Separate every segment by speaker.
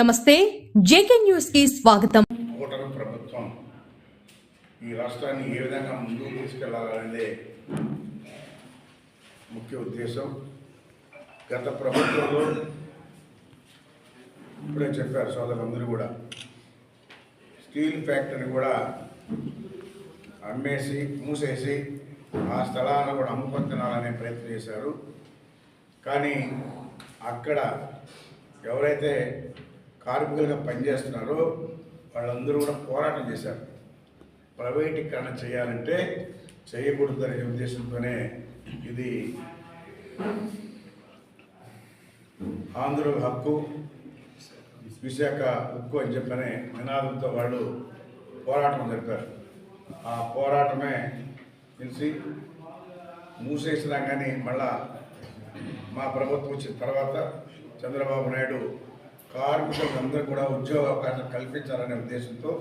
Speaker 1: నమస్తే జేకే న్యూస్కి స్వాగతం.
Speaker 2: కూటమి ప్రభుత్వం ఈ రాష్ట్రాన్ని ఏ విధంగా ముందుకు తీసుకెళ్ళాలనేదే ముఖ్య ఉద్దేశం. గత ప్రభుత్వంలో ఇప్పుడే చెప్పారు సోదరులందరూ కూడా. స్టీల్ ఫ్యాక్టరీ కూడా అమ్మేసి మూసేసి ఆ స్థలాలను కూడా అమ్ముకొని తినాలనే ప్రయత్నం చేశారు. కానీ అక్కడ ఎవరైతే కార్మికులుగా పనిచేస్తున్నారో వాళ్ళందరూ కూడా పోరాటం చేశారు. ప్రైవేటీకరణ చేయాలంటే చేయకూడదనే ఉద్దేశంతోనే ఇది ఆంధ్రుల హక్కు విశాఖ హక్కు అని చెప్పనే నినాదంతో వాళ్ళు పోరాటం జరిపారు ఆ పోరాటమే తెలిసి మూసేసినా కానీ మళ్ళా మా ప్రభుత్వం వచ్చిన తర్వాత చంద్రబాబు నాయుడు కార్మికులందరూ కూడా ఉద్యోగ అవకాశం కల్పించాలనే ఉద్దేశంతో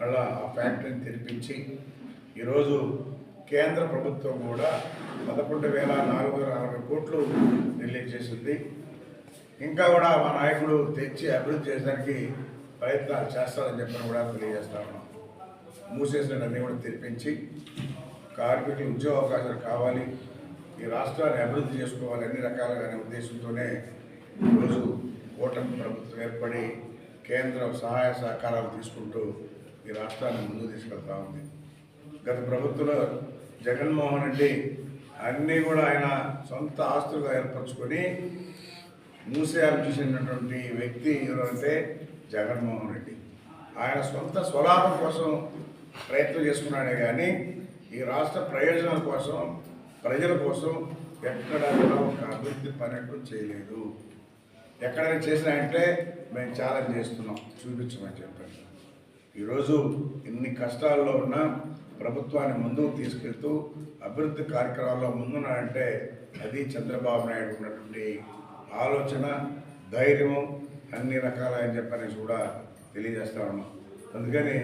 Speaker 2: మళ్ళా ఆ ఫ్యాక్టరీని తెరిపించి ఈరోజు కేంద్ర ప్రభుత్వం కూడా పదకొండు వేల నాలుగు వందల అరవై కోట్లు రిలీజ్ చేసింది. ఇంకా కూడా మా నాయకుడు తెచ్చి అభివృద్ధి చేయడానికి ప్రయత్నాలు చేస్తారని చెప్పని కూడా తెలియజేస్తా ఉన్నాం. మూసేసిన కూడా తెరిపించి కార్మికులు ఉద్యోగ అవకాశాలు కావాలి ఈ రాష్ట్రాన్ని అభివృద్ధి చేసుకోవాలి అన్ని రకాలుగానే ఉద్దేశంతోనే ఈరోజు కూటమి ప్రభుత్వం ఏర్పడి కేంద్రం సహాయ సహకారాలు తీసుకుంటూ ఈ రాష్ట్రాన్ని ముందుకు తీసుకెళ్తా ఉంది. గత ప్రభుత్వంలో జగన్మోహన్ రెడ్డి అన్నీ కూడా ఆయన సొంత ఆస్తులుగా ఏర్పరచుకొని మూసేయాలని చూసినటువంటి వ్యక్తి ఎవరంటే జగన్మోహన్ రెడ్డి. ఆయన సొంత స్వలాభం కోసం ప్రయత్నం చేసుకున్నాడే కానీ ఈ రాష్ట్ర ప్రయోజనాల కోసం ప్రజల కోసం ఎక్కడ కూడా ఒక అభివృద్ధి పర్యటన చేయలేదు. ఎక్కడైనా చేసినాయంటే మేము ఛాలెంజ్ చేస్తున్నాం. చూపించమని చెప్పాను ఈరోజు ఇన్ని కష్టాల్లో ఉన్న ప్రభుత్వాన్ని ముందుకు తీసుకెళ్తూ అభివృద్ధి కార్యక్రమాల్లో ముందున్నాడంటే అది చంద్రబాబు నాయుడు ఉన్నటువంటి ఆలోచన ధైర్యము అన్ని రకాలని చెప్పనేసి కూడా తెలియజేస్తా ఉన్నాం. అందుకని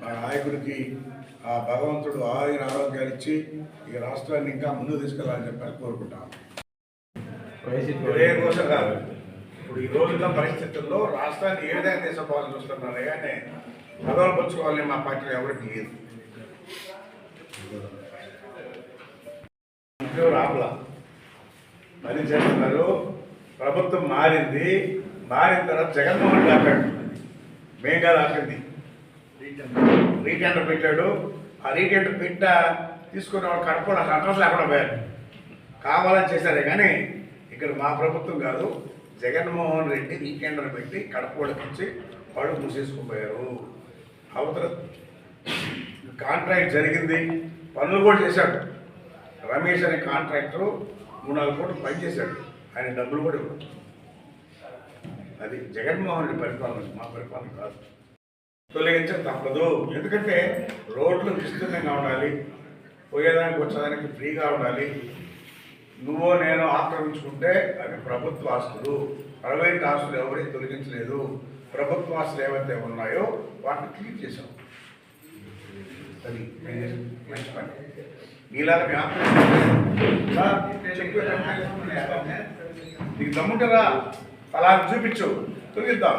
Speaker 2: మా నాయకుడికి ఆ భగవంతుడు ఆయుర ఆరోగ్యాలు ఇచ్చి ఈ రాష్ట్రాన్ని ఇంకా ముందుకు తీసుకెళ్ళాలని చెప్పని కోరుకుంటాం. కోసం కాదు. ఇప్పుడు ఈ రోజున్న పరిస్థితుల్లో రాష్ట్రాన్ని ఏ విధంగా తీసుకోవాలని చూస్తున్నారు కానీ పదవులు మా పార్టీలో ఎవరికి లేదు. ఇంట్లో రాపలా. పని చేస్తున్నారు. ప్రభుత్వం మారింది. మారిన తర్వాత జగన్మోహన్ రెడ్డి ఆపాడు. మేం కాదు ఆపింది. రీటెండర్ పెట్టాడు. ఆ రీటెండర్ పెట్ట తీసుకున్న వాళ్ళు కడపలో అడ్రస్ లేకుండా పోయారు. కావాలని చేశారే కానీ ఇక్కడ మా ప్రభుత్వం కాదు. జగన్మోహన్ రెడ్డి వీకెండర్ పెట్టి కడప ఇచ్చి వాళ్ళు మూసేసుకుపోయారు. అవతల కాంట్రాక్ట్ జరిగింది. పనులు కూడా చేశాడు. రమేష్ అనే కాంట్రాక్టర్ మూడు నాలుగు కోట్లు పనిచేశాడు ఆయన డబ్బులు కూడా ఇవ్వడు. అది జగన్మోహన్ రెడ్డి పరిపాలన మా పరిపాలన కాదు. తొలగించడం తప్పదు. ఎందుకంటే రోడ్లు విస్తృతంగా ఉండాలి. పోయేదానికి వచ్చేదానికి ఫ్రీగా ఉండాలి. నువ్వో నేను ఆక్రమించుకుంటే అవి ప్రభుత్వ ఆస్తులు ప్రైవేట్ ఆస్తులు ఎవరికి తొలగించలేదు. ప్రభుత్వ ఆస్తులు ఏవైతే ఉన్నాయో వాటిని క్లీన్ చేసాం అది నేను మంచి పని. నీలాగా నీకు దమ్ముంటారా అలా చూపించు. తొలగిద్దాం.